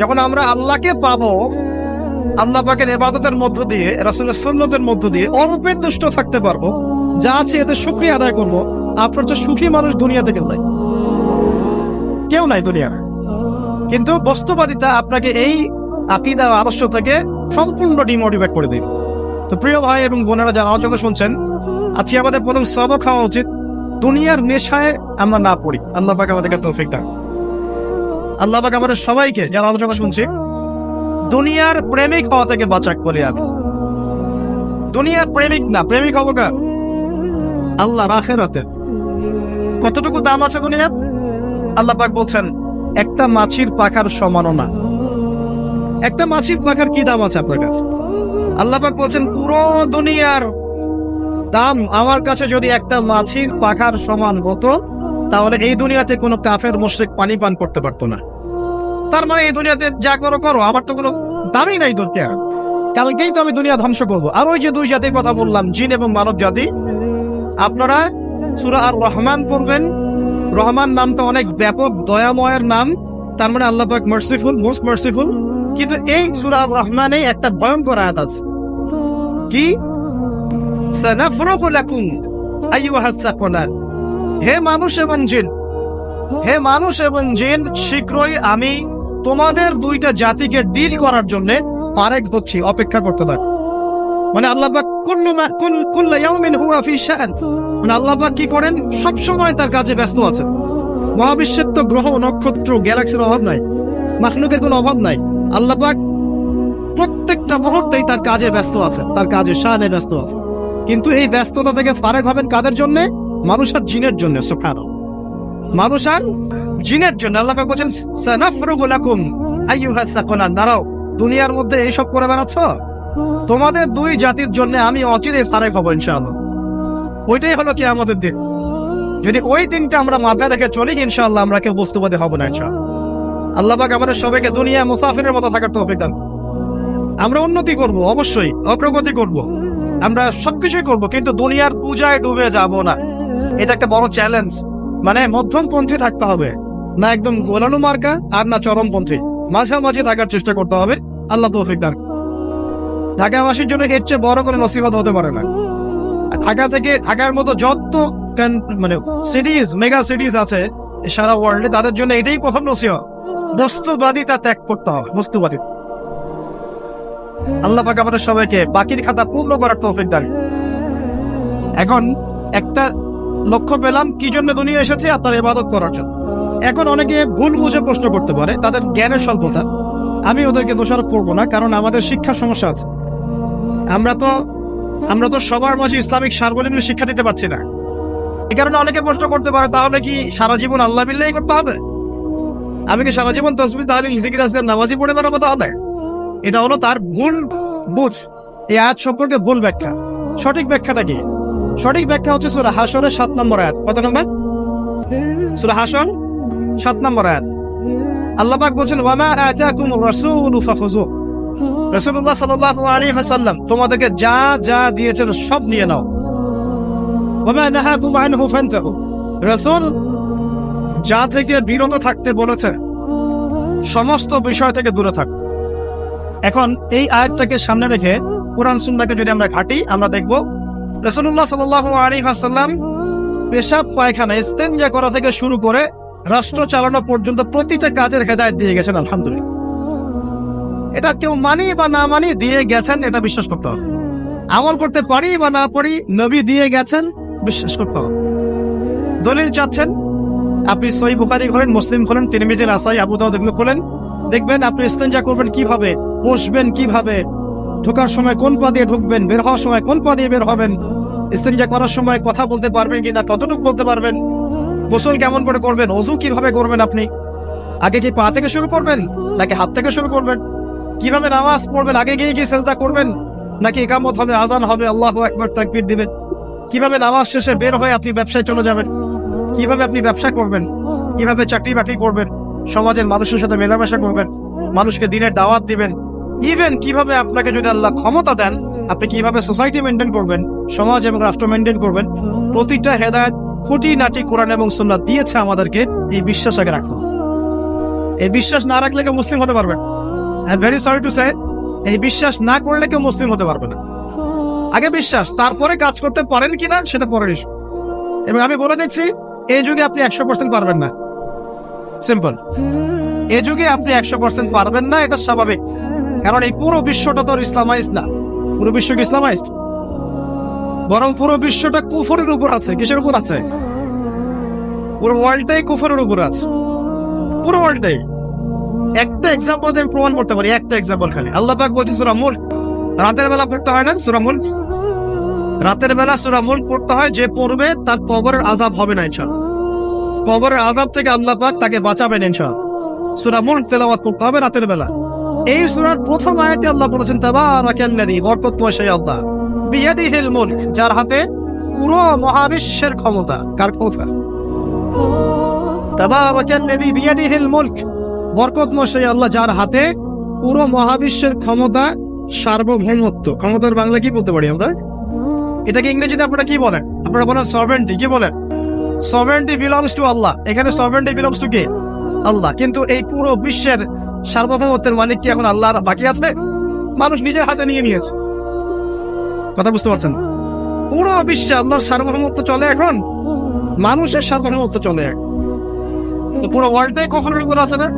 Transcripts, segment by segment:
যখন আমরা আল্লাহকে পাবো, আল্লাহ পাকের এবাদতের মধ্য দিয়ে, রাসুলের সন্ন্যতের মধ্য দিয়ে অল্পে তুষ্ট থাকতে পারব, যা আছে এতে শুক্রিয়া আদায় করব, আপনার চেয়ে সুখী মানুষ দুনিয়াতে কেউ নাই। কেউ নাই দুনিয়া কিন্তু বস্তুবাদিতা আপনাকে এই আকিদা আদর্শ থেকে সম্পূর্ণ ডিমোটিভেট করে দিবে। তো প্রিয় ভাই এবং বোনেরা যারা আলোচনা শুনছেন, আজকে আমাদের প্রথম সবক খাওয়া উচিত। দুনিয়ার নেশায় আমরা না পড়ি। আল্লাহ পাক আমাদেরকে তৌফিক দান আল্লাহ পাক আমাদের সবাইকে যারা আলোচনা শুনছি, দুনিয়ার প্রেমিক হওয়া থেকে বাঁচাক করে আমি। দুনিয়ার প্রেমিক না, প্রেমিক হব কার? আল্লাহ রাখেরাতে কতটুকু দাম আছে দুনিয়ার? আল্লাহ পাক বলছেন, একটা মাছির পাখার সমানও না একটা মাছির পাখার কি দাম আছে আপনার কাছে? আল্লাহ পাক বলছেন, পুরো দুনিয়ার দাম আমার কাছে যদি একটা মাছির পাখার সমান হতো তাহলে এই দুনিয়াতে কোনো কাফের, মুশরিক পানি পান করতে পারতো না। তার মানে এই দুনিয়াতে যা করো করো আমার তো কোনো দামই নাই দুনিয়া কালকেই তো আমি দুনিয়া ধ্বংস করব। আর ওই যে দুই জাতির কথা বললাম, জিন এবং মানব জাতি, আপনারা সুরা আর রহমান পড়বেন। রহমান নামটা অনেক ব্যাপক, দয়াময়ের নাম। তার মানে আল্লাহ পাক মার্সিফুল মোস্ট মার্সিফুল কিন্তু এই সুরা আর রহমানে একটা ভয়ঙ্কর আয়াত আছে। কি? সানাফরুকু লাকুম, আইয়ুহাস সাকলান হে মানুষ এবং জিন। হে মানুষ এবং জিন, শীঘ্রই আমি তোমাদের দুইটা জাতিকে ডিল করার জন্য পারেক হচ্ছি, অপেক্ষা করতে থাক। মানে আল্লাহ মানে আল্লাহ কি করেন? সব সময় তার কাজে ব্যস্ত আছেন মহাবিশ্বের তো গ্রহ, নক্ষত্র, গ্যালাক্সির অভাব নাই। মাখলুকের কোনো অভাব নাই। আল্লাহ প্রত্যেকটা মুহূর্তেই তার কাজে ব্যস্ত আছে, তার কাজে শানে ব্যস্ত আছে। কিন্তু এই ব্যস্ততা থেকে ফারেক হবেন কাদের জন্য? মানুষ আর জিনের জন্য, সুবহানাল্লাহ। মানুষ আর জিনের জন্য, আল্লাহ বলছেন, সানাফরুগু লাকুম আইয়ুহাস সাকলান দাঁড়াও দুনিয়ার মধ্যে এইসব করে বেড়াচ্ছ? তোমাদের দুই জাতির জন্য আমি অচিরে ফারেক হব, ইনশাআল্লাহ। ওইটাই হলো কি আমাদের দিন। যদি ওই দিনটা আমরা মাথায় রেখে চলি, ইনশাআল্লাহ আমরা কেউ বস্তুবাদী হব না, ইনশাআল্লাহ। আল্লাহ পাক আমাদের সবাইকে দুনিয়া মুসাফিরের মতো থাকার তৌফিক দান। আমরা উন্নতি করব, অবশ্যই, অগ্রগতি করব। আমরা সবকিছুই করব, কিন্তু দুনিয়ার পূজায় ডুবে যাব না। এটা একটা বড় চ্যালেঞ্জ মানে মধ্যমপন্থী থাকতে হবে। না একদম গোলানো মার্কা আর না চরমপন্থী। মাঝামাঝি থাকার চেষ্টা করতে হবে। আল্লাহ তৌফিক দান। ঢাকাবাসীর জন্য এর চেয়ে বড় কোনো নসিবত হতে পারে না। ঢাকা থেকে ঢাকার মতো যত মানে সিটিজ মেগা সিটিজ আছে সারা ওয়ার্ল্ডে তাদের জন্য এটাই প্রথম নসিহত। বস্তুবাদিতা ত্যাগ করতে হবে বস্তুবাদিতা আল্লাহ পাক আমাদের সবাইকে বাকির খাতা পূর্ণ করার তৌফিক দান। এখন একটা লক্ষ্য পেলাম কি জন্য দুনিয়া এসেছে আপনার ইবাদত করার জন্য। এখন অনেকে ভুল বুঝে প্রশ্ন করতে পারে, তাদের জ্ঞানের স্বল্পতা। আমি ওদেরকে দোষারোপ করব না, কারণ আমাদের শিক্ষার সমস্যা আছে। আমরা তো আমরা তো সবার মাঝে ইসলামিক সার্বজনীন শিক্ষা দিতে পারছি না। এই কারণে অনেকে প্রশ্ন করতে পারে, তাহলে কি সারা জীবন আল্লাহ বিল্লাহি করতে হবে? আমি কি সারা জীবন তসবি, তাহলে জিকির আজকের নামাজি পড়ে বেড়াবো তাহলে? এটা হলো তার ভুল বুঝ। এই আয়াত সম্পর্কে ভুল ব্যাখ্যা। সঠিক ব্যাখ্যাটা কি? সঠিক ব্যাখ্যা হচ্ছে সুরা হাসরের সাত নম্বর আয়াত। কত নম্বর? সুরা হাসর সাত নম্বর আয়াত। আল্লাহ পাক বলছেন ওয়ামা আতাকুম রাসূলু ফাখুযু রাসূলুল্লাহ সাল্লাল্লাহু আলাইহি ওয়াসাল্লাম, তোমাদেরকে যা যা দিয়েছেন সব নিয়ে নাও। ওয়ামা নাহাকুম আনহু ফান্তাহু। রাসূল যা থেকে বিরত থাকতে বলেছে, সমস্ত বিষয় থেকে দূরে থাক। এখন এই আয়াতটাকে সামনে রেখে কোরআন সুন্নাহকে যদি আমরা ঘাটি, আমরা দেখব রাসূলুল্লাহ সাল্লাল্লাহু আলাইহি ওয়াসাল্লাম পেশাব পায়খানা ইস্তেঞ্জা করা থেকে শুরু করে রাষ্ট্র চালানো পর্যন্ত প্রতিটা কাজের হেদায়েত দিয়ে গেছেন, আলহামদুলিল্লাহ। এটা কেউ মানি বা না মানি দিয়ে গেছেন, এটা বিশ্বাস করতে হবে। আমল করতে পারি বা না পারি, নবী দিয়ে গেছেন, বিশ্বাস করতে হবে। দলিল চাচ্ছেন, আপনি সই বুখারি করেন মুসলিম খোলেন, তিরমিজি, নাসাই, আবু দাউদ খোলেন। দেখবেন আপনি ইস্তেঞ্জা করবেন কীভাবে, বসবেন কীভাবে ঢোকার সময় কোন পা দিয়ে ঢুকবেন, বের হওয়ার সময় কোন পা দিয়ে বের হবেন? ইস্তেঞ্জা করার সময় কথা বলতে পারবেন কিনা, কতটুকু বলতে পারবেন? গোসল কেমন করে করবেন, অজু কীভাবে করবেন আপনি? আগে কি পা থেকে শুরু করবেন, নাকি হাত থেকে শুরু করবেন? কীভাবে নামাজ পড়বেন, আগে গিয়ে কি সেজদা করবেন? নাকি একামত হবে আজান হবে, আল্লাহ একবার তাকবীর দিবেন? কীভাবে নামাজ শেষে বের হয়ে আপনি ব্যবসায় চলে যাবেন? কীভাবে আপনি ব্যবসা করবেন? কীভাবে চাকরি বাকরি করবেন? সমাজের মানুষের সাথে মেলামেশা করবেন? মানুষকে দিনের দাওয়াত দিবেন? ইভেন কীভাবে আপনাকে যদি আল্লাহ ক্ষমতা দেন, আপনি কীভাবে সোসাইটি মেনটেন করবেন, সমাজ এবং রাষ্ট্র মেনটেন করবেন, প্রতিটা হেদায়ত খুঁটি নাটি কোরআন এবং সুন্নাহ দিয়েছে আমাদেরকে, এই বিশ্বাস আগে রাখতে এই বিশ্বাস না রাখলে কেউ মুসলিম হতে পারবে I very sorry to say এই বিশ্বাস না করলে কেউ মুসলিম হতে পারবে না। আগে বিশ্বাস, তারপরে কাজ করতে পারেন কিনা, সেটা পরের ইস্যু এবং আমি বলে দিচ্ছি, এই যুগে আপনি একশো পার্সেন্ট পারবেন না। সিম্পল এই যুগে আপনি একশো পার্সেন্ট পারবেন না, এটা স্বাভাবিক। কারণ এই পুরো বিশ্বটা তো ইসলামাইজ না। পুরো বিশ্ব কি ইসলামাইজড? বরং পুরো বিশ্বটা কুফরের উপর আছে। কিসের উপর আছে? পুরো ওয়ার্ল্ডটাই কুফরের উপর আছে। পুরো ওয়ার্ল্ডটাই একটা এক্সাম্পল আমি প্রমাণ করতে পারি। একটা এক্সাম্পল খালি। আল্লাহ পাক বলছে, সূরা মুলক। রাতের বেলা পড়তে হয় না? সূরা মুলক? রাতের বেলা সূরা মুলক পড়তে হয়। যে পড়বে, তার কবরের আযাব হবে না, ইনশাআল্লাহ। কবরের আযাব থেকে আল্লাহ পাক তাকে বাঁচাবেন, ইনশাআল্লাহ। সূরা মুলক তেলাওয়াত করতে হবে রাতের বেলা। এই সূরার প্রথম আয়াতে আল্লাহ বলেছেন মুলক, যার হাতে পুরো মহাবিশ্বের ক্ষমতা। কার ক্ষমতা? যার হাতে পুরো মহাবিশ্বের ক্ষমতা সার্বভৌমত্ব। ক্ষমতার বাংলা কি বলতে পারি আমরা? এটাকে ইংরেজিতে আপনারা কি বলেন? আপনারা বলেন সভেন্টি কি বলেন? সভেন্টি বিলংস টু আল্লাহ এখানে সভেন্টি বিলংস টু কে? আল্লাহ। কিন্তু এই পুরো বিশ্বের সার্বভৌমত্বের মালিক কি এখন আল্লাহ বাকি আছে? মানুষ নিজের হাতে নিয়ে নিয়েছে। কথা বুঝতে পারছেন? পুরো বিশ্বে আল্লাহর সার্বভৌমত্ব চলে এখন। মানুষের সার্বভৌমত্ব চলে এখন পুরো ওয়ার্ল্ডটাই কখনোর উপর আছে না?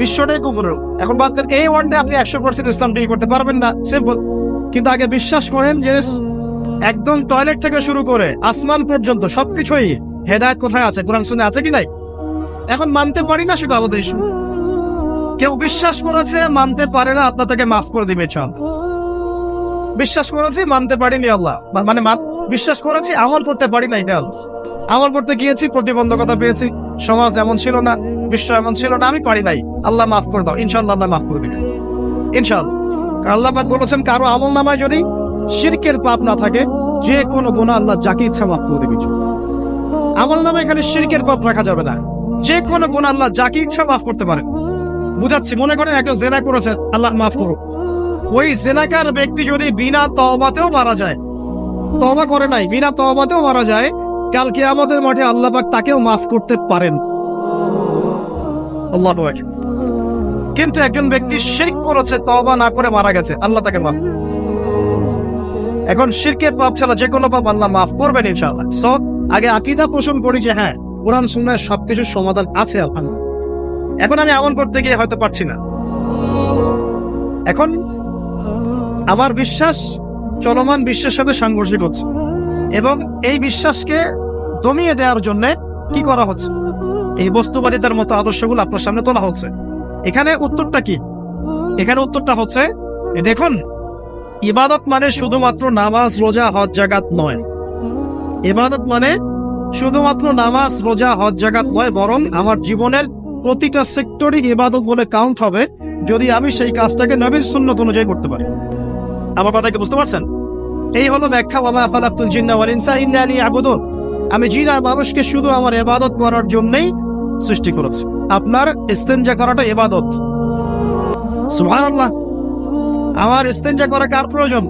বিশ্বটাই কুকুরের এখন বাদ দেন, এই ওয়ার্ল্ডে আপনি একশো পার্সেন্ট ইসলাম ডিল করতে পারবেন না। সিম্পল কিন্তু আগে বিশ্বাস করেন যে একদম টয়লেট থেকে শুরু করে আসমান পর্যন্ত সবকিছুই হেদায়ত কোথায় আছে? কোরআন শুনে আছে কি নাই? এখন মানতে পারি না সেটা আমাদের। কেউ বিশ্বাস করেছে, মানতে পারে না আল্লাহ তাকে মাফ করে দিবে চান বিশ্বাস করেছি, মানতে পারিনি, আল্লাহ। মানে বিশ্বাস করেছি, আমল করতে পারি না এটা আমল করতে গিয়েছি, প্রতিবন্ধকতা পেয়েছি। সমাজ এমন ছিল না, বিশ্ব এমন ছিল না, আমি পারি নাই। আল্লাহ মাফ করে দাও ইনশাল্লাহ আল্লাহ মাফ করে দিবে। ইনশাল্লাহ আল্লাহ বলেছেন, কারও আমল নামায় যদি শিরকের পাপ না থাকে, যে কোনো গুণা আল্লাহ যাকে ইচ্ছা মাফ করে দেবে। আমল নামে এখানে শিরকের পাপ রাখা যাবে না। যে কোনো গুণা আল্লাহ যাকে ইচ্ছা মাফ করতে পারে। বুঝাচ্ছি, মনে করেন একটা জেনা করেছেন আল্লাহ মাফ করুক। ওই জেনাকার ব্যক্তি যদি বিনা তওবাতেও মারা যায়, তওবা করে নাই, বিনা তওবাতেও মারা যায় কালকে আমাদের মাঠে আল্লাহ পাক তাকেও মাফ করতে পারেন। আল্লাহ কিন্তু একজন ব্যক্তি শিরক করেছে, তওবা না করে মারা গেছে, আল্লাহ তাকে মাফ। এখন শিরকের পাপ ছাড়া যে কোনো পাপ আল্লাহ মাফ করবেন ইনশাআল্লাহ। সো আগে আকিদা পোষণ করি যে হ্যাঁ কোরআন, সুন্নায় সবকিছুর সমাধান আছে, আলহামদুলিল্লাহ। এখন আমি আমল করতে গিয়ে হয়তো পারছি না। এখন আমার বিশ্বাস চলমান বিশ্বের সাথে সাংঘর্ষিক হচ্ছে এবং এই বিশ্বাসকে দমিয়ে দেওয়ার জন্য কি করা হচ্ছে? এই বস্তুবাদিতার মতো আদর্শগুলো আপনার সামনে তোলা হচ্ছে। এখানে উত্তরটা কি? এখানে উত্তরটা হচ্ছে দেখুন, ইবাদত মানে শুধুমাত্র নামাজ, রোজা, হজ জাগাত নয়। ইবাদত মানে শুধুমাত্র নামাজ, রোজা, হজ জাগাত নয়, বরং আমার জীবনের প্রতিটা সেক্টরই ইবাদত বলে কাউন্ট হবে যদি আমি সেই কাজটাকে নবীর সুন্নত অনুযায়ী করতে পারি। আমার কথা কি বুঝতে পারছেন? এই হলো ব্যাখ্যা বাবা আফালাতুল জিন্না ওয়াল ইনসা ইন্না আলী আমি জিন আর মানুষকে শুধু আমার ইবাদত করার জন্যই সৃষ্টি করেছি। আপনার ইস্তেঞ্জা করাটা ইবাদত। সুবহানাল্লাহ। আমার ইস্তেঞ্জা করা কার প্রয়োজন?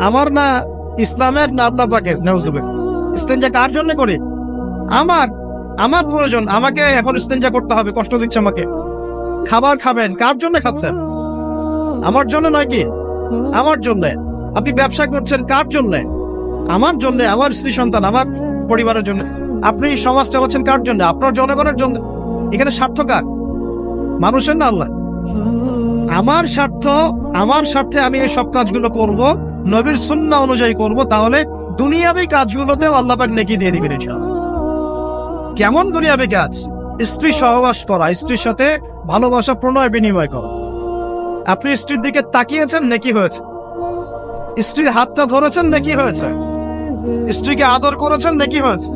আমার না ইসলামের না আল্লাহ পাকের? নাউজুবে ইস্তেঞ্জা কার জন্য করি? আমার। আমার প্রয়োজন, আমাকে এখন ইস্তেঞ্জা করতে হবে, কষ্ট দিচ্ছে আমাকে। খাবার খাবেন, কার জন্য খাচ্ছেন? আমার জন্য নয় কি? আমার জন্য। আপনি ব্যবসা করছেন কার জন্য? আমার জন্য, আমার স্ত্রী সন্তান, আমার পরিবারের জন্য। আপনি সমাজ চালাচ্ছেন কার জন্য? আপনার জনগণের জন্য। এখানে স্বার্থ কার? মানুষের না আল্লাহ? আমার স্বার্থ, আমার স্বার্থে আমি এই সব কাজগুলো করব, নবীর সুন্নাহ অনুযায়ী করব, তাহলে দুনিয়াবি কাজগুলোতেও আল্লাহ পাক নেকি দিয়ে দিবেন ইনশাআল্লাহ। কেমন দুনিয়াবি কাজ স্ত্রী সহবাস করা স্ত্রীর সাথে ভালোবাসা, প্রণয়, বিনিময় করা। আপনি স্ত্রীর দিকে তাকিয়েছেন নাকি হয়েছে? স্ত্রীর হাতটা ধরেছেন নাকি হয়েছে? স্ত্রীকে আদর করেছেন নাকি হয়েছে?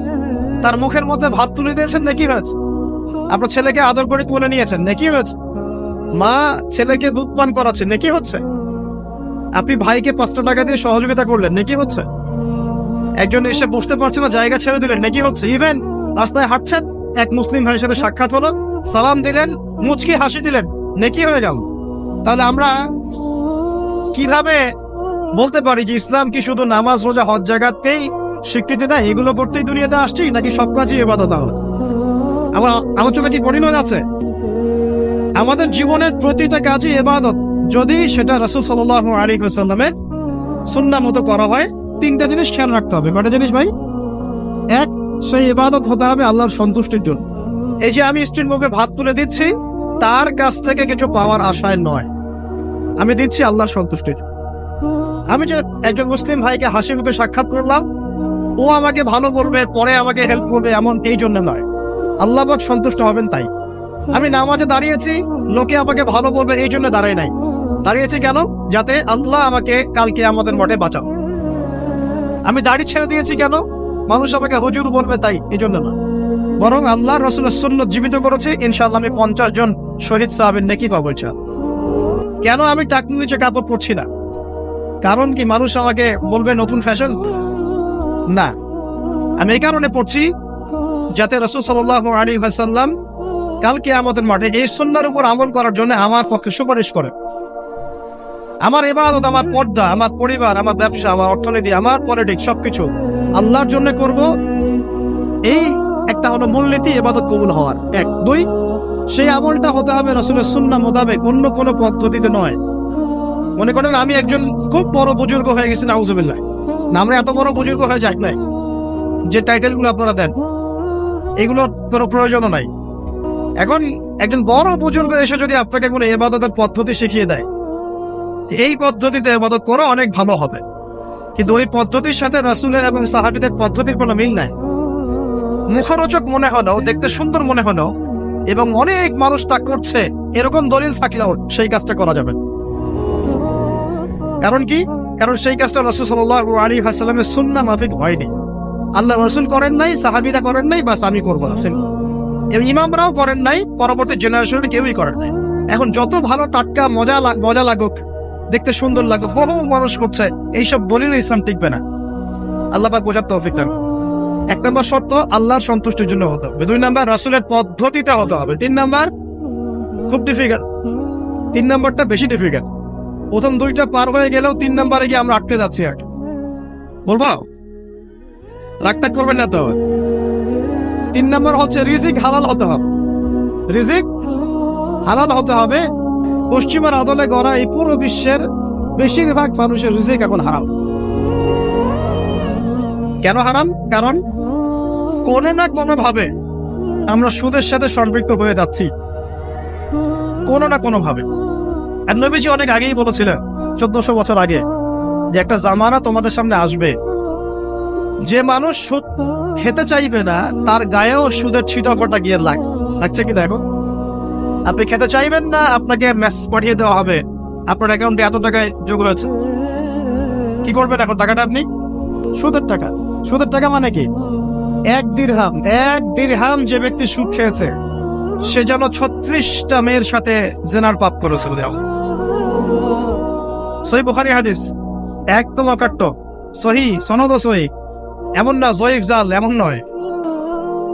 তার মুখের মধ্যে ভাত তুলে দিয়েছেন নাকি হয়েছে? আপনার ছেলেকে আদর করে তুলে নিয়েছেন নাকি হয়েছে? মা ছেলেকে দুধ পান করাচ্ছে নাকি হচ্ছে? আপনি ভাইকে পাঁচটা টাকা দিয়ে সহযোগিতা করলেন নাকি হচ্ছে? একজন এসে বসতে পারছে না, জায়গা ছেড়ে দিলেন নাকি হচ্ছে? ইভেন রাস্তায় হাঁটছেন, এক মুসলিম ভাইয়ের সাথে সাক্ষাৎ হলো। সালাম দিলেন, মুচকি হাসি দিলেন, নেকি হয়ে গেল। তাহলে আমরা কীভাবে বলতে পারি যে ইসলাম কি শুধু নামাজ, রোজা, হজ জায়গাতেই স্বীকৃতি দেয়? এগুলো করতেই দুনিয়াতে আসছি নাকি সব কাজই এবাদত তাহলে? আমার চোখে কি পরিণত আছে? আমাদের জীবনের প্রতিটা কাজই এবাদত। যদি সেটা রসুল সাল্লাহ আলী সাল্লামের সুন্না মতো করা হয়, তিনটা জিনিস খেয়াল রাখতে হবে। কটা জিনিস ভাই? এক সেই ইবাদত হতে হবে আল্লাহর সন্তুষ্টির জন্য। এই যে আমি স্ত্রীর মুখে ভাত তুলে দিচ্ছি, তার কাছ থেকে কিছু পাওয়ার আশায় নয়। আমি দিচ্ছি আল্লাহর সন্তুষ্টির। আমি যে একজন মুসলিম ভাইকে হাসি মুখে সাক্ষাৎ করলাম, ও আমাকে ভালো করবে, পরে আমাকে হেল্প করবে, এমন এই জন্য নয়। আল্লাহ সন্তুষ্ট হবেন তাই। আমি নামাজে দাঁড়িয়েছি, লোকে আমাকে ভালো বলবে এই জন্য দাঁড়াই নাই। দাঁড়িয়েছি কেন? যাতে আল্লাহ আমাকে কালকে আমাদের মঠে বাঁচাও। আমি দাড়ি ছেড়ে দিয়েছি কেন? মানুষ আমাকে হুজুর বলবে তাই এই জন্য না। বরং আল্লাহ রসুলের সুন্নত জীবিত করেছে, ইনশাআল্লাহ আমি পঞ্চাশ জন শহীদ সাহাবের নেকি পাবো। কেন আমি টাকনু নিচে কাপড় পরছি না? কারণ কি মানুষ আমাকে বলবে নতুন ফ্যাশন? না। আমি এই কারণে পড়ছি যাতে রসুল সাল্লাহ আলী ভাসাল্লাম কালকে আমাদের মাঠে এই সন্ন্যার উপর আমল করার জন্য আমার পক্ষে সুপারিশ করে। আমার এবাদত আমার পর্দা, আমার পরিবার, আমার ব্যবসা, আমার অর্থনীতি, আমার পলিটিক্স সবকিছু আল্লাহর জন্য করব। এই একটা হলো মূলনীতি এবাদত কবুল হওয়ার। এক। দুই, সেই আমলটা হতে হবে রসুলের সুন্না মোতাবেক, অন্য কোনো পদ্ধতিতে নয়। মনে করেন আমি একজন খুব বড় বুজুর্গ হয়ে গেছি, নাউজুবিল্লাহ। না, আমরা এত বড় বুজুর্গ হয়ে যাই নাই। যে টাইটেলগুলো আপনারা দেন, এগুলোর কোনো প্রয়োজনও নাই। এখন একজন বড় বুজুর্গ এসে যদি আপনাকে কোনো এবাদতের পদ্ধতি শিখিয়ে দেয় এই পদ্ধতিতে এবাদত করা অনেক ভালো হবে। কিন্তু ওই পদ্ধতির সাথে রাসুলের এবং সাহাবিদের পদ্ধতির কোনো মিল নাই। মুখরোচক মনে হলো দেখতে সুন্দর মনে হলো এবং অনেক মানুষ তা করছে, এরকম দলিল থাকলেও সেই কাজটা করা যাবে কারণ কি? কারণ সেই কাজটা রসুল সাল্লাহ আলী হাসালামের সুন্না মাফিক হয়নি। আল্লাহ রসুল করেন নাই, সাহাবিরা করেন নাই, বাস আমি করব না ইমামরাও করেন নাই, পরবর্তী জেনারেশনে কেউই করেন নাই। এখন যত ভালো টাটকা, মজা মজা লাগুক দেখতে সুন্দর লাগুক বহু মানুষ করছে। এইসব দলিল ইসলাম টিকবে না। আল্লাহ পাক বোঝার তৌফিক দান এক নম্বর শর্ত, আল্লাহর সন্তুষ্টির জন্য হতে হবে। দুই নম্বর, রাসুলের পদ্ধতিটা হতে হবে। তিন নম্বর, খুব ডিফিকাল্ট তিন নম্বরটা বেশি ডিফিকাল্ট প্রথম দুইটা পার হয়ে গেলেও তিন নম্বরে গিয়ে আমরা আটকে যাচ্ছি আর বলব? রাগটাগ করবেন না তো। তিন নম্বর হচ্ছে, রিজিক হালাল হতে হবে। রিজিক হালাল হতে হবে। পশ্চিমার আদলে গড়া এই পুরো বিশ্বের বেশিরভাগ মানুষের রিজিক এখন হারাম। কেন হারাম? কারণ কোনো না কোনো ভাবে আমরা সুদের সাথে সম্পৃক্ত হয়ে যাচ্ছি। কোনো না কোনো ভাবে। আর নবীজি অনেক আগেই বলেছিলেন, চোদ্দশো বছর আগে, যে একটা জামানা তোমাদের সামনে আসবে। যে মানুষ সুদ খেতে চাইবে না, তার গায়েও সুদের ছিটা ফোটা গিয়ে লাগ, লাগছে কি দেখো? আপনি খেতে চাইবেন না? আপনাকে মেসেজ পাঠিয়ে দেওয়া হবে। আপনার অ্যাকাউন্টে এত টাকায় যোগ হয়েছে। কি করবেন এখন? টাকাটা আপনি? সুদের টাকা। সুদের টাকা মানে কি? এক দিরহাম এক দিরহাম যে ব্যক্তি সুদ খেয়েছে, সে যেন ছত্রিশটা মেয়ের সাথে জেনার পাপ করেছে বলে অবস্থা। সহি বুখারি হাদিস। একদম অকাট্য। সহি সনদ সহি। এমন না, জয়ীফ জাল, এমন নয়।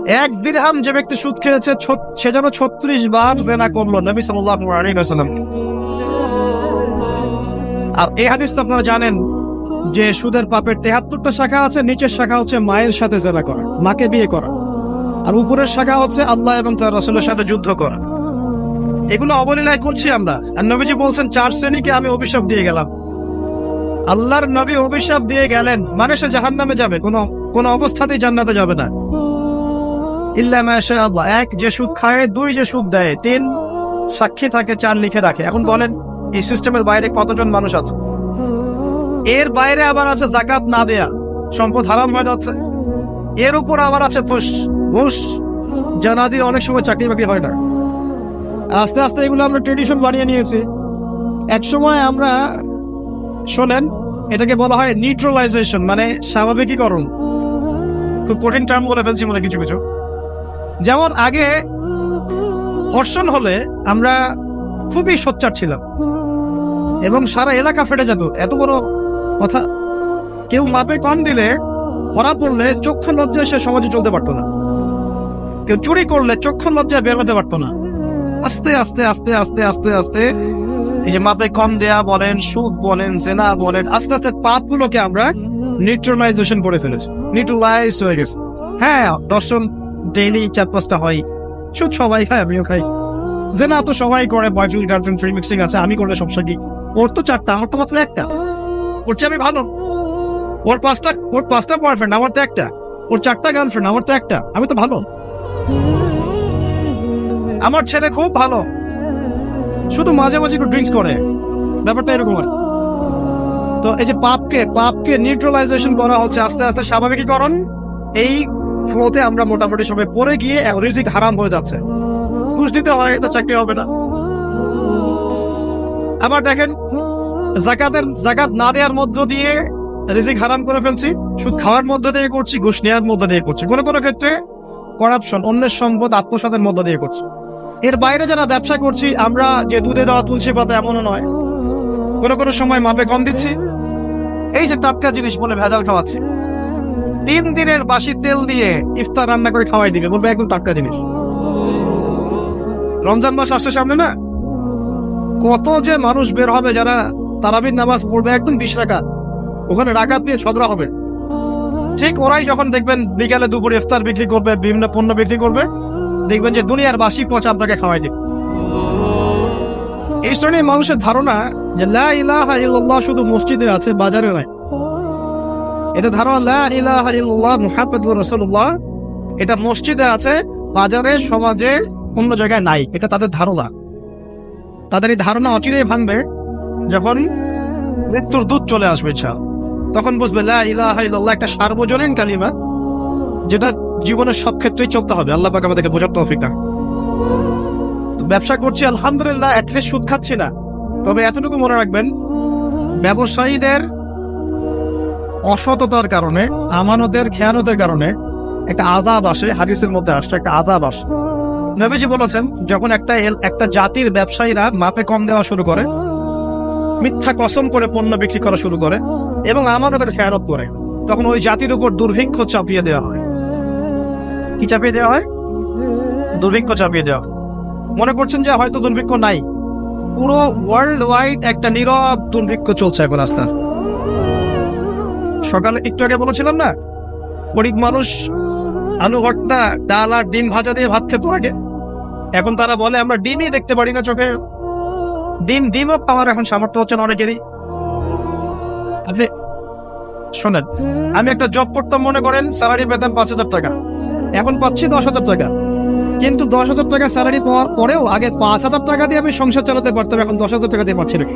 এক দিরহাম যে ব্যক্তি সুদ খেয়েছে সে যেন ছত্রিশ বার জেনা করল, নবী আলাইহি আর এই হাদিস তো আপনারা জানেন যে সুদের পাপের তেহাত্তরটা শাখা আছে, নিচের শাখা হচ্ছে মায়ের সাথে জেনা করা, মাকে বিয়ে করা। আর উপরের শাখা হচ্ছে আল্লাহ এবং তার রাসূলের সাথে যুদ্ধ করা। এগুলো অবলীলায় করছি আমরা। আর নবীজি বলছেন, চার শ্রেণীকে আমি অভিশাপ দিয়ে গেলাম। আল্লাহর নবী অভিশাপ দিয়ে গেলেন মানে সে জাহান নামে যাবে, কোনো কোনো অবস্থাতেই জান্নাতে যাবে না। ইল্লা মাশা এক যে সুদ খায়, দুই যে সুদ দেয়, তিন সাক্ষী থাকে, চার লিখে রাখে। এখন বলেন, এই সিস্টেমের বাইরে কতজন মানুষ আছে? এর বাইরে আবার আছে জাকাত না দেয়া। সম্পদ হারাম হয়ে যাচ্ছে। এর উপর আবার আছে ফুস। ঘুষ জানাদির অনেক সময় চাকরি বাকরি হয় না। আস্তে আস্তে এগুলো আমরা ট্রেডিশন বানিয়ে নিয়েছি। এক সময় আমরা, শোনেন, এটাকে বলা হয় নিউট্রালাইজেশন মানে স্বাভাবিকীকরণ। খুব কঠিন টার্ম বলে ফেলছি মনে কিছু কিছু। যেমন আগে ধর্ষণ হলে আমরা খুবই সোচ্চার ছিলাম। এবং সারা এলাকা ফেটে যেত। এত বড় কথা। কেউ মাপে কম দিলে, ধরা পড়লে চক্ষু লজ্জায় সে সমাজে চলতে পারতো না। কেউ চুরি করলে চক্ষু লজ্জায় বের হতে পারতো না। আস্তে আস্তে আস্তে আস্তে আস্তে আস্তে এই যে মাপে কম দেয়া বলেন, সুদ বলেন, জেনা বলেন, আস্তে আস্তে পাপ গুলোকে আমরা নিউট্রালাইজেশন করে ফেলেছি। নিউট্রালাইজ হয়ে গেছে। হ্যাঁ দর্শন ডেইলি চার পাঁচটা হয়। শুধু সবাই খায়, আমিও খাই। যে না, তো সবাই করে বয়ফ্রেন্ড গার্লফ্রেন্ড ফ্রি মিক্সিং আছে, আমি করলে সমস্যা কি? ওর তো চারটা, আমার তো মাত্র একটা। ওর চেয়ে আমি ভালো। ওর পাঁচটা ওর পাঁচটা বয়ফ্রেন্ড আমার তো একটা। ওর চারটা গার্লফ্রেন্ড আমার তো একটা। আমি তো ভালো। আমার ছেলে খুব ভালো। শুধু মাঝে মাঝে একটু ড্রিঙ্কস করে। ব্যাপারটা এরকম আর তো এই যে পাপকে পাপকে নিউট্রালাইজেশন করা হচ্ছে, আস্তে আস্তে স্বাভাবিকীকরণ, এই ফ্লোতে আমরা মোটামুটি সবাই পড়ে গিয়ে রিজিক হারাম হয়ে যাচ্ছে। ঘুষ দিতে হয়, এটা চাকরি হবে না। আবার দেখেন, জাকাতের, জাকাত না দেওয়ার মধ্য দিয়ে রিজিক হারাম করে ফেলছি, সুদ খাওয়ার মধ্য দিয়ে করছি, ঘুষ নেওয়ার মধ্য দিয়ে করছি। কোনো কোনো ক্ষেত্রে করাপশন অন্যের সম্পদ, আত্মসাতের মধ্য দিয়ে করছি। এর বাইরে যারা ব্যবসা করছি, আমরা যে দুধে দেওয়া তুলসী পাতা এমনও নয়। কোনো কোনো সময় মাপে কম দিচ্ছি। এই যে টাটকা জিনিস বলে ভেজাল খাওয়াচ্ছি। তিন দিনের বাসি তেল দিয়ে ইফতার রান্না করে খাওয়াই দিবে। বলবে একদম টাটকা জিনিস। রমজান মাস আসছে সামনে না? কত যে মানুষ বের হবে যারা তারাবির নামাজ পড়বে একদম বিশ রাখা ওখানে রাকাত দিয়ে ছদরা হবে। ঠিক ওরাই যখন দেখবেন বিকালে দুপুরে ইফতার বিক্রি করবে, বিভিন্ন পণ্য বিক্রি করবে, দেখবেন যে দুনিয়ার বাসি পচা আপনাকে খাওয়াই দিবে। এই শ্রেণির মানুষের ধারণা যে লা ইলাহা ইল্লাল্লাহ শুধু মসজিদে আছে, বাজারে নয় এটা ধারণা মুহাম্মাদুর এটা মসজিদে আছে, বাজারে, সমাজে, অন্য জায়গায় নাই। এটা তাদের ধারণা। তাদের এই ধারণা অচিরেই ভাঙবে, যখন মৃত্যুর দূত চলে আসবে ইনশাল তখন বুঝবে ইল্লাল্লাহ একটা সার্বজনীন কালিমা, যেটা জীবনের সব ক্ষেত্রেই চলতে হবে। আল্লাহ পাক আমাদেরকে বোঝার তৌফিক তো ব্যবসা করছি, আলহামদুলিল্লাহ অ্যাটলিস্ট সুদ খাচ্ছি না। তবে এতটুকু মনে রাখবেন, ব্যবসায়ীদের অসততার কারণে, আমানতের খেয়ানতের কারণে একটা আজাব আসে, হাদিসের মধ্যে আসছে, একটা আজাব আসে। নবীজি বলেছেন, যখন একটা একটা জাতির ব্যবসায়ীরা মাপে কম দেওয়া শুরু করে, মিথ্যা কসম করে পণ্য বিক্রি করা শুরু করে এবং আমানতের খেয়ানত করে, তখন ওই জাতির উপর দুর্ভিক্ষ চাপিয়ে দেওয়া হয়। কি চাপিয়ে দেওয়া হয়? দুর্ভিক্ষ চাপিয়ে দেওয়া মনে করছেন যে হয়তো দুর্ভিক্ষ নাই। পুরো ওয়ার্ল্ড ওয়াইড একটা নীরব দুর্ভিক্ষ চলছে এখন আস্তে আস্তে। সকালে একটু আগে বলেছিলাম না? গরিব মানুষ আলু ভর্তা, ডাল আর ডিম ভাজা দিয়ে ভাত খেতো আগে। এখন তারা বলে, আমরা ডিমই দেখতে পারি না চোখে। ডিম, ডিমও পাওয়ার এখন সামর্থ্য হচ্ছে না অনেকেরই। আপনি শোনেন, আমি একটা জব করতাম, মনে করেন স্যালারি পেতাম পাঁচ হাজার টাকা। এখন পাচ্ছি দশ হাজার টাকা। কিন্তু দশ হাজার টাকা স্যালারি পাওয়ার পরেও আগে পাঁচ হাজার টাকা দিয়ে আমি সংসার চালাতে পারতাম, এখন দশ হাজার টাকা দিয়ে পারছি না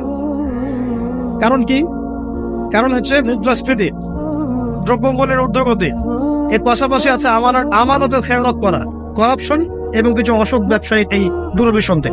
কারণ কি? কারণ হচ্ছে মুদ্রাস্ফীতি, দ্রব্যমূল্যের ঊর্ধ্বগতি। এর পাশাপাশি আছে আমানত আমানতের খেয়ালত করা করাপশন এবং কিছু অসৎ ব্যবসায়ী এই দূরভিসন্ধে।